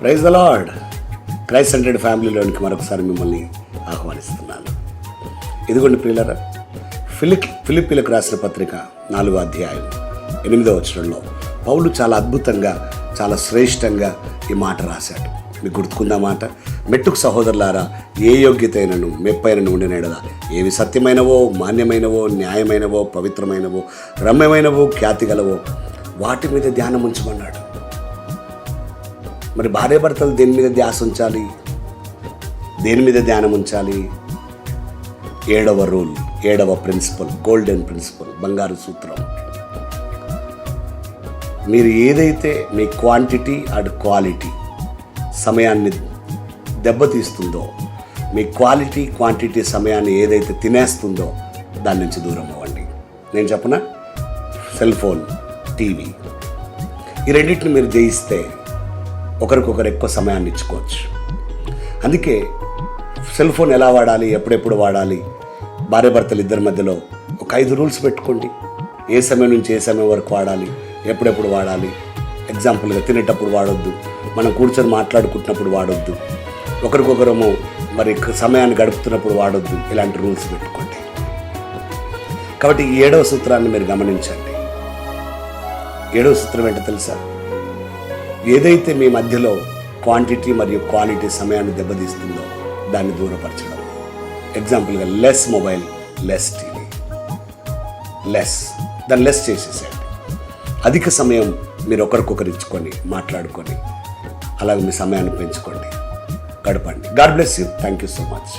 Praise the Lord Christ hundred ఫ్యామిలీలోనికి మరొకసారి మిమ్మల్ని ఆహ్వానిస్తున్నాను. ఇదిగోండి ప్రియులరా ఫిలిప్ ఫిలిప్పీలకు రాసిన పత్రిక నాలుగో అధ్యాయం ఎనిమిదో వచ్చరంలో పౌలు చాలా అద్భుతంగా చాలా శ్రేష్టంగా ఈ మాట రాశాడు. మీకు గుర్తుకుందా మాట? మెట్టుకు సహోదరులారా ఏ యోగ్యతైనను మెప్పైనను ఉండినడదా ఏవి సత్యమైనవో మాన్యమైనవో న్యాయమైనవో పవిత్రమైనవో రమ్యమైనవో ఖ్యాతి గలవో వాటి మీద ధ్యానం ఉంచమన్నాడు. మరి భార్యాభర్తలు దేని మీద ధ్యాస ఉంచాలి? దేని మీద ధ్యానం ఉంచాలి? ఏడవ రూల్ ఏడవ ప్రిన్సిపల్ గోల్డెన్ ప్రిన్సిపల్ బంగారు సూత్రం. మీరు ఏదైతే మీ క్వాంటిటీ అండ్ క్వాలిటీ సమయాన్ని దెబ్బతీస్తుందో మీ క్వాలిటీ క్వాంటిటీ సమయాన్ని ఏదైతే తినేస్తుందో దాని నుంచి దూరం అవ్వండి. నేను చెప్పనా? Cell phone TV. ఈ రెండింటిని మీరు జయిస్తే ఒకరికొకరు ఎక్కువ సమయాన్ని ఇచ్చుకోవచ్చు. అందుకే సెల్ ఫోన్ ఎలా వాడాలి ఎప్పుడెప్పుడు వాడాలి భార్యాభర్తలు ఇద్దరి మధ్యలో ఒక ఐదు రూల్స్ పెట్టుకోండి. ఏ సమయం నుంచి ఏ సమయం వరకు వాడాలి ఎప్పుడెప్పుడు వాడాలి ఎగ్జాంపుల్గా తినేటప్పుడు వాడొద్దు మనం కూర్చొని మాట్లాడుకుంటున్నప్పుడు వాడొద్దు ఒకరికొకరము మరి సమయాన్ని గడుపుతున్నప్పుడు వాడొద్దు ఇలాంటి రూల్స్ పెట్టుకోండి. కాబట్టి ఈ ఏడవ సూత్రాన్ని మీరు గమనించండి. ఏడవ సూత్రం ఏంటో తెలుసా? ఏదైతే మీ మధ్యలో క్వాంటిటీ మరియు క్వాలిటీ సమయాన్ని దెబ్బతీస్తుందో దాన్ని దూరపరచడం. ఎగ్జాంపుల్గా less mobile less TV less దాన్ని లెస్ చేసేసేయండి. అధిక సమయం మీరు ఒకరికొకరు ఇచ్చుకొని మాట్లాడుకొని అలాగే మీ సమయాన్ని పెంచుకోండి. గడపండి. God bless you thank you so much